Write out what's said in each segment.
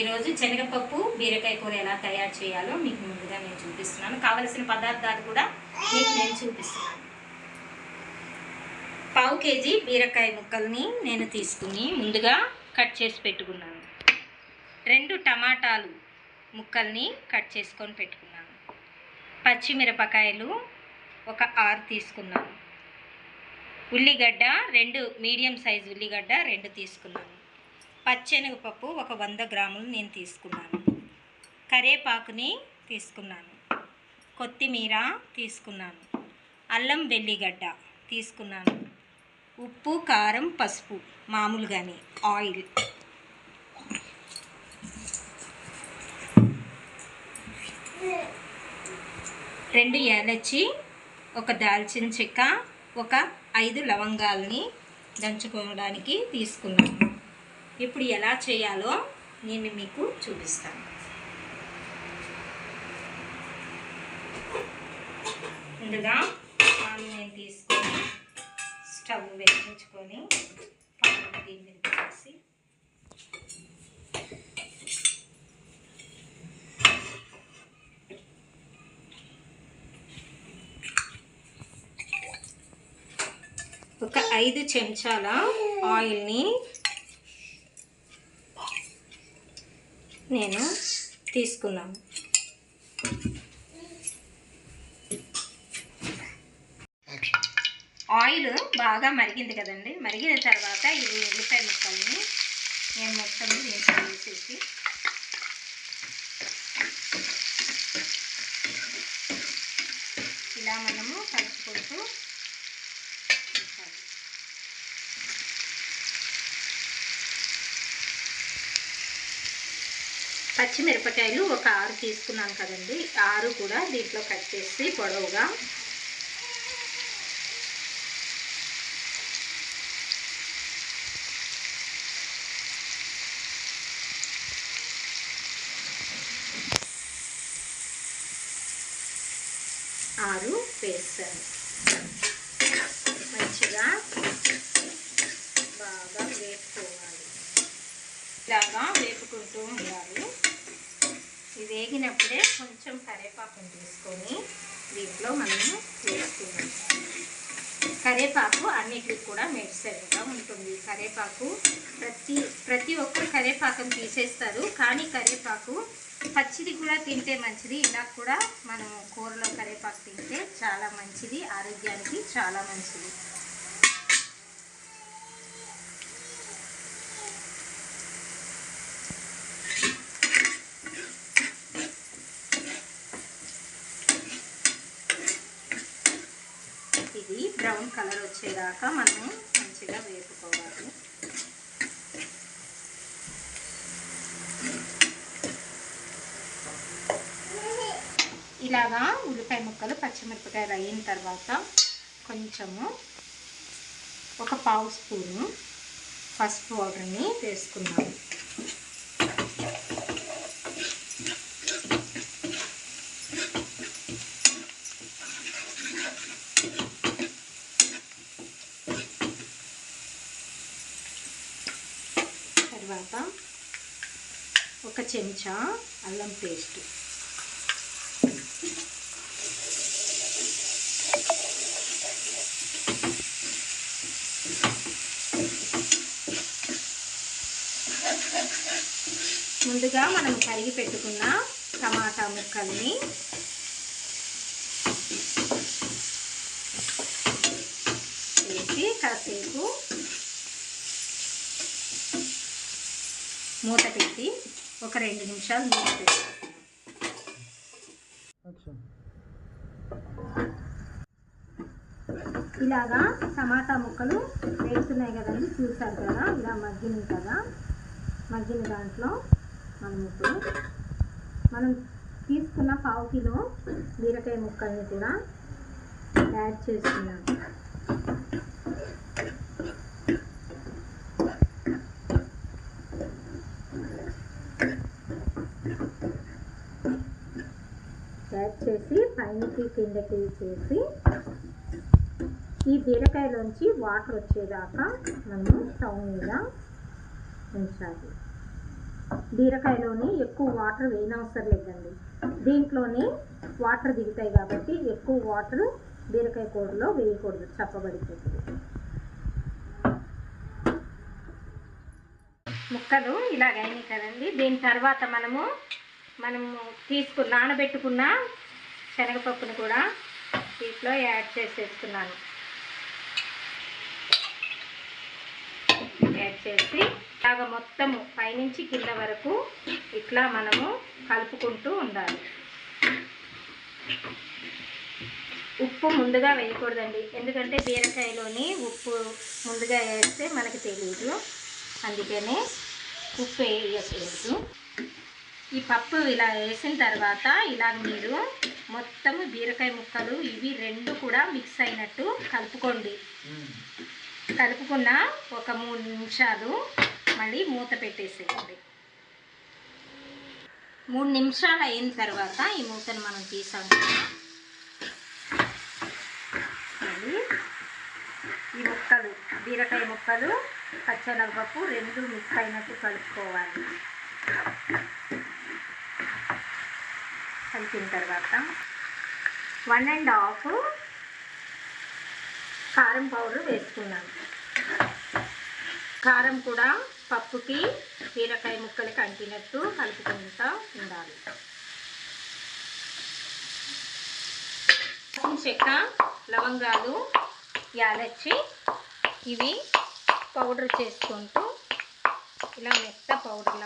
ఈరోజు శనగపప్పు బీరకాయ కూర ఎలా తయారు చేయాలో మీకు ముందుగా నేను చూపిస్తున్నాను. కావలసిన పదార్థాలు కూడా మీకు నేను చూపిస్తున్నాను. పావు కేజీ బీరకాయ ముక్కల్ని నేను తీసుకుని ముందుగా కట్ చేసి పెట్టుకున్నాను. రెండు టమాటాలు ముక్కల్ని కట్ చేసుకొని పెట్టుకున్నాను. పచ్చిమిరపకాయలు ఒక ఆరు తీసుకున్నాను. ఉల్లిగడ్డ రెండు మీడియం సైజు ఉల్లిగడ్డ రెండు తీసుకున్నాను. పచ్చెనగపప్పు ఒక వంద గ్రాములు నేను తీసుకున్నాను. కరేపాకుని తీసుకున్నాను. కొత్తిమీర తీసుకున్నాను. అల్లం వెల్లిగడ్డ తీసుకున్నాను. ఉప్పు కారం పసుపు మామూలుగానే ఆయిల్. రెండు యాలచ్చి ఒక దాల్చిన చెక్క ఒక ఐదు లవంగాల్ని దంచుకోవడానికి తీసుకున్నాను. ఇప్పుడు ఎలా చేయాలో నేను మీకు చూపిస్తాను. ముందుగా పాలు నేను తీసుకొని స్టవ్ వెలిగించుకొని పాలు దీని మీద వేసి ఒక ఐదు చెంచాల ఆయిల్ని నేను తీసుకున్నాను ఆయిల్ బాగా మరిగింది కదండి. మరిగిన తర్వాత ఇది ఉల్లిపాయ ముక్కల్ని నేను మొత్తం దీంట్లో వేసేసి ఇలా మనము కలుపుకుంటూ ఉంచాలి. పచ్చిమిరపకాయలు ఒక ఆరు తీసుకున్నాను కదండి. ఆరు కూడా దీంట్లో కట్ చేసి పొడవుగా ఆరు వేస్తాను మంచిగా బాగా వేపుకోవాలి. ఇలాగా వేపుకుంటూ ఉండాలి. ఇది వేగినప్పుడే కొంచెం కరివేపాకుని తీసుకొని దీంట్లో మనము వేసుకున్నాం కరివేపాకు అన్నిటికి కూడా మెడిసిన్గా ఉంటుంది. కరివేపాకు ప్రతి ప్రతి ఒక్కరు కరివేపాకుని తీసేస్తారు. కానీ కరివేపాకు పచ్చిది కూడా తింటే మంచిది. ఇలా కూడా మనం కూరలో కరివేపాకు తింటే చాలా మంచిది. ఆరోగ్యానికి చాలా మంచిది. కొంచెం కలర్ వచ్చేదాకా మనం మంచిగా వేపుకోవాలి. ఇలాగా ఉల్లిపాయ ముక్కలు పచ్చిమిరపకాయలు అయిన తర్వాత కొంచెము ఒక పావు స్పూను పసుపు పౌడర్ని వేసుకున్నాము తర్వాత ఒక చెంచా అల్లం పేస్ట్. ముందుగా మనం కరిగి పెట్టుకున్న టమాటా ముక్కల్ని వేసి కాసేపు మూత పెట్టి ఒక రెండు నిమిషాలు మూత పెట్టి. ఇలాగా టమాటా ముక్కలు వేస్తున్నాయి కదండి చూసారు కదా? ఇలా మగ్గినాయి కదా? మగ్గిన దాంట్లో మనం ఇప్పుడు మనం తీసుకున్న పావు కిలో బీరకాయ ముక్కల్ని కూడా యాడ్ చేస్తున్నాం యాడ్ చేసి కిందకి చేసి ఈ బీరకాయలోంచి వాటర్ వచ్చేదాకా మనము స్టవ్ మీద ఉంచాలి. బీరకాయలోని ఎక్కువ వాటర్ వేయనవసరం లేదండి. దీంట్లోనే వాటర్ దిగుతాయి కాబట్టి ఎక్కువ వాటర్ బీరకాయ కూరలో వేయకూడదు చప్పబడిపోతుంది. ముక్కలు ఇలాగైనాయి కదండి. దీని తర్వాత మనము మనము తీసుకు నానబెట్టుకున్న శనగపప్పును కూడా దీంట్లో యాడ్ చేసేస్తున్నాను యాడ్ చేసి ఇలాగ మొత్తము పైనుంచి కింద వరకు ఇట్లా మనము కలుపుకుంటూ ఉండాలి. ఉప్పు ముందుగా వేయకూడదండి. ఎందుకంటే బీరకాయలోని ఉప్పు ముందుగా వేస్తే మనకి తెలియదు అందుకనే ఉప్పు వేయకూడదు. ఈ పప్పు ఇలా వేసిన తర్వాత ఇలా మీరు మొత్తము బీరకాయ ముక్కలు ఇవి రెండు కూడా మిక్స్ అయినట్టు కలుపుకోండి. కలుపుకున్న ఒక మూడు నిమిషాలు మళ్ళీ మూత పెట్టేసేయండి. మూడు నిమిషాలు అయిన తర్వాత ఈ మూతను మనం తీసాం. మళ్ళీ ఈ ముక్కలు బీరకాయ ముక్కలు పచ్చెనగపప్పు రెండు మిక్స్ అయినట్టు కలుపుకోవాలి. కలిపిన తర్వాత వన్ అండ్ హాఫ్ కారం పౌడర్ వేసుకున్నాను. కారం కూడా పప్పుకి బీరకాయ ముక్కలకి అంటినట్టు కలుపుకుంటూ ఉండాలి. చెక్క లవంగాలు యాలచ్చి ఇవి పౌడర్ చేసుకుంటూ ఇలా మెత్త పౌడర్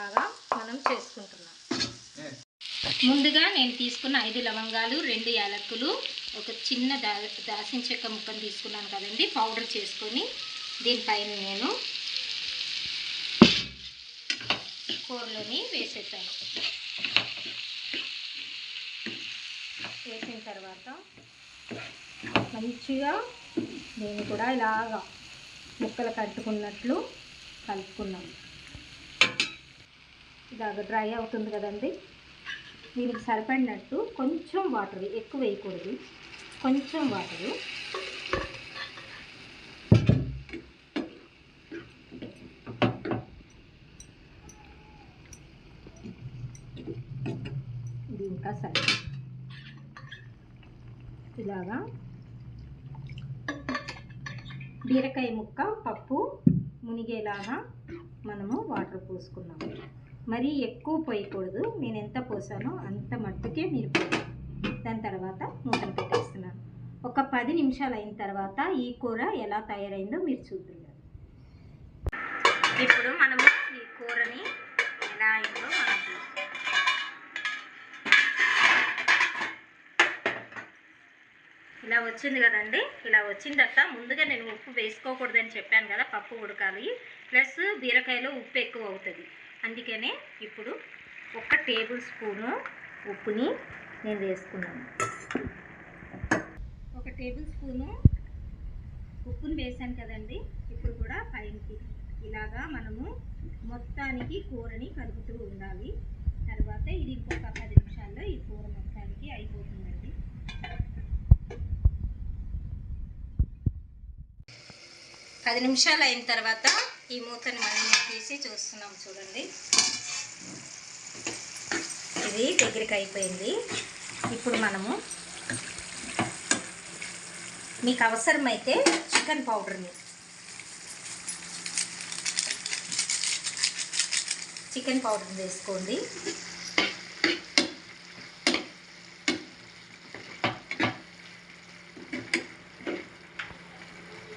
ముందుగా నేను తీసుకున్న ఐదు లవంగాలు రెండు యాలక్కులు ఒక చిన్న దా దాసిన చెక్క ముక్కను తీసుకున్నాను కదండి. పౌడర్ చేసుకొని దీనిపైన నేను కూరలోని వేసేసాను. వేసిన తర్వాత మంచిగా నేను కూడా ఇలాగా ముక్కలు కట్టుకున్నట్లు కలుపుకున్నాం ఇలాగ డ్రై అవుతుంది కదండి. దీనికి సరిపడినట్టు కొంచెం వాటర్ ఎక్కువ వేయకూడదు. కొంచెం వాటరు. ఇది ఇంకా సరే ఇలాగా. బీరకాయ ముక్క పప్పు మునిగేలాగా మనము వాటర్ పోసుకున్నాము. మరీ ఎక్కువ పోయకూడదు. నేను ఎంత పోసానో అంత మట్టుకే మీరు పోయాలి. దాని తర్వాత మూతను పెట్టేస్తున్నాను. ఒక పది నిమిషాలు అయిన తర్వాత ఈ కూర ఎలా తయారైందో మీరు చూద్దాం ఇప్పుడు మనము ఈ కూరని ఎలా అయిందో మనం ఇలా వచ్చింది కదండి. ఇలా వచ్చిన తర్వాత ముందుగా నేను ఉప్పు వేసుకోకూడదని చెప్పాను కదా పప్పు ఉడకాలి. ప్లస్ బీరకాయలో ఉప్పు ఎక్కువ అవుతుంది. అందుకనే ఇప్పుడు ఒక టేబుల్ స్పూను ఉప్పుని నేను వేసుకున్నాను. ఒక టేబుల్ స్పూను ఉప్పుని వేసాను కదండి. ఇప్పుడు కూడా పైకి ఇలాగా మనము మొత్తానికి కూరని కలుపుతూ ఉండాలి. తర్వాత ఇది ఇంకొక పది నిమిషాల్లో ఈ కూర మొత్తానికి అయిపోతుందండి. పది నిమిషాలు అయిన తర్వాత ఈ మూతని మళ్ళీ తీసి చూస్తున్నాం చూడండి. ఇది దగ్గరికి అయిపోయింది. ఇప్పుడు మనము మీకు అవసరమైతే చికెన్ పౌడర్ని చికెన్ పౌడర్ వేసుకోండి.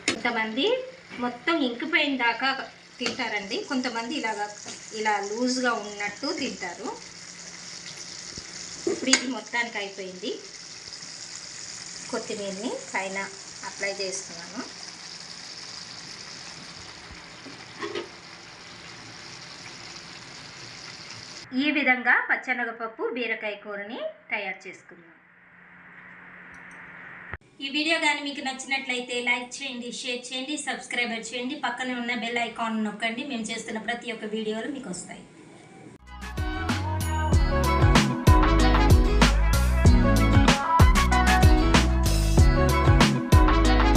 కొంతమంది మొత్తం ఇంకిపోయిన దాకా తింటారండి. కొంతమంది ఇలాగా ఇలా లూజ్గా ఉన్నట్టు తింటారు. ఇప్పుడు ఇది మొత్తానికి అయిపోయింది. కొత్తిమీరని పైన అప్లై చేస్తున్నాను. ఈ విధంగా పచ్చనగపప్పు బీరకాయ కూరని తయారు చేసుకుందాం. ఈ వీడియో కానీ మీకు నచ్చినట్లయితే లైక్ చేయండి షేర్ చేయండి సబ్స్క్రైబర్ చేయండి. పక్కనే ఉన్న బెల్ ఐకాన్ నొక్కండి. మేము చేస్తున్న ప్రతి ఒక్క వీడియోలు మీకు వస్తాయి.